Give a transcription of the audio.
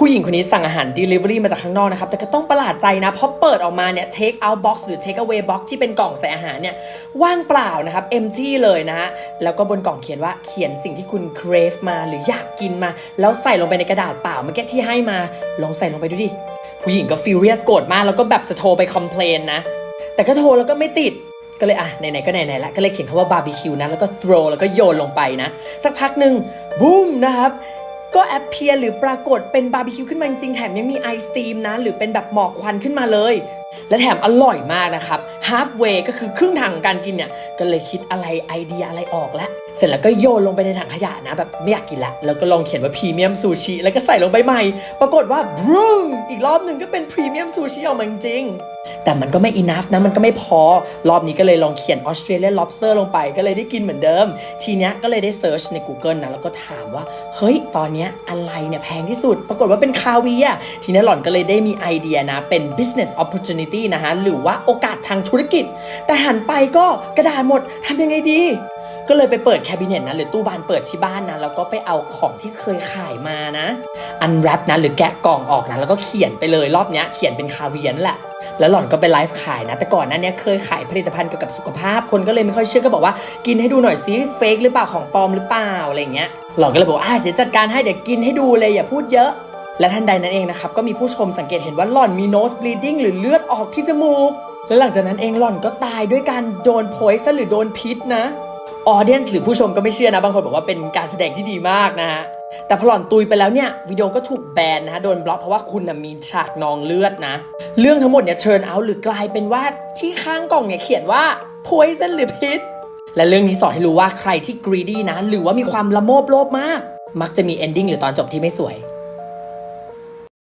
ผู้หญิงคนนี้สั่งอาหาร Delivery มาจากข้างนอกนะครับ แต่ก็ต้องประหลาดใจนะ เพราะเปิดออกมาเนี่ย Take out box หรือ Take away box ที่เป็นกล่องใส่อาหารเนี่ย ว่างเปล่านะครับ empty เลยนะฮะ แล้วก็บนกล่องเขียนว่าเขียนสิ่งที่คุณ crave มาหรืออยากกินมา แล้วใส่ลงไปในกระดาษเปล่าเมื่อกี้ที่ให้มา ลองใส่ลงไปดูดิ ผู้หญิงก็ furious โกรธมาก แล้วก็แบบจะโทรไป complain นะ แต่ก็โทรแล้วก็ไม่ติดก็เลยอะไหนๆก็ไหนๆละก็เลยเขียนคำว่าบาร์บีคิวนะแล้วก็ throw แล้วก็โยนลงไปนะ สักพักหนึ่งบูมนะครับ ก็แอปเพียหรือปรากฏเป็นบาร์บีคิวขึ้นมาจริงๆแถมยังมีไอสตีมนะ หรือเป็นแบบหมอกควันขึ้นมาเลย และแถมอร่อยมากนะครับ halfway ก็คือครึ่งทางของการกินเนี่ย ก็เลยคิดอะไรไอเดียอะไรออกแล้ว เสร็จแล้วก็โยนลงไปในถังขยะนะ แบบไม่อยากกินละ แล้วก็ลองเขียนว่าพรีเมียมซูชิแล้วก็ใส่ลงไปใหม่ ปรากฏว่าบรูมอีกรอบหนึ่งก็เป็นพรีเมียมซูชิออกมาจริง แต่มันก็ไม่ enough นะ มันก็ไม่พอ รอบนี้ก็เลยลองเขียน Australian lobster ลงไป ก็เลยได้กินเหมือนเดิม ทีเนี้ยก็เลยได้เซิร์ชใน Google นะ แล้วก็ถามว่า เฮ้ย ตอนเนี้ยอะไรเนี่ยแพงที่สุด ปรากฏว่าเป็นคาเวียทีนี้หล่อนก็เลยได้มีไอเดียนะ เป็น business opportunity นะฮะ หรือว่าโอกาสทางธุรกิจ แต่หันไปก็กระดาษหมด ทำยังไงดี ก็เลยไปเปิดแคบิเนตนะหรือตู้บานเปิดที่บ้านนะแล้วก็ไปเอาของที่เคยขายมานะอันแรปนะหรือแกะกล่องออกนะแล้วก็เขียนไปเลยรอบเนี้ยเขียนเป็นคาเวียนแหละแล้วหล่อนก็ไปไลฟ์ขายนะ แต่ก่อนหนั้นเนี้ยเคยขายผลิตภัณฑ์เกี่ยวกับสุขภาพ คนก็เลยไม่ค่อยเชื่อก็บอกว่ากินให้ดูหน่อยซิเฟกหรือเปล่าของปลอมหรือเปล่าอะไรเงี้ยหล่อนก็เลยบอกว่าเดี๋ยวจัดการให้เดี๋ยวกินให้ดูเลยอย่าพูดเยอะ และทันใดนั้นเองนะครับก็มีผู้ชมสังเกตเห็นว่าหล่อนมี nose bleeding หรือเลือดออกที่จมูกและหลังจากนั้นเองหล่อนก็ตายด้วยการโดนโพยซะหรือโดนพิษนะ ออเดียนหรือผู้ชมก็ไม่เชื่อนะ บางคนบอกว่าเป็นการแสดงที่ดีมากนะฮะ แต่พอหล่อนตุยไปแล้วเนี่ยวิดีโอก็ถูกแบนนะฮะ โดนบล็อกเพราะว่าคุณนะมีฉากนองเลือดนะ เรื่องทั้งหมดเนี่ยเชิญเอาหรือกลายเป็นว่าที่ข้างกล่องเนี่ยเขียนว่า poison หรือพิษ และเรื่องนี้สอนให้รู้ว่าใครที่ greedy นะ หรือว่ามีความละโมบโลภมาก มักจะมี ending หรือตอนจบที่ไม่สวย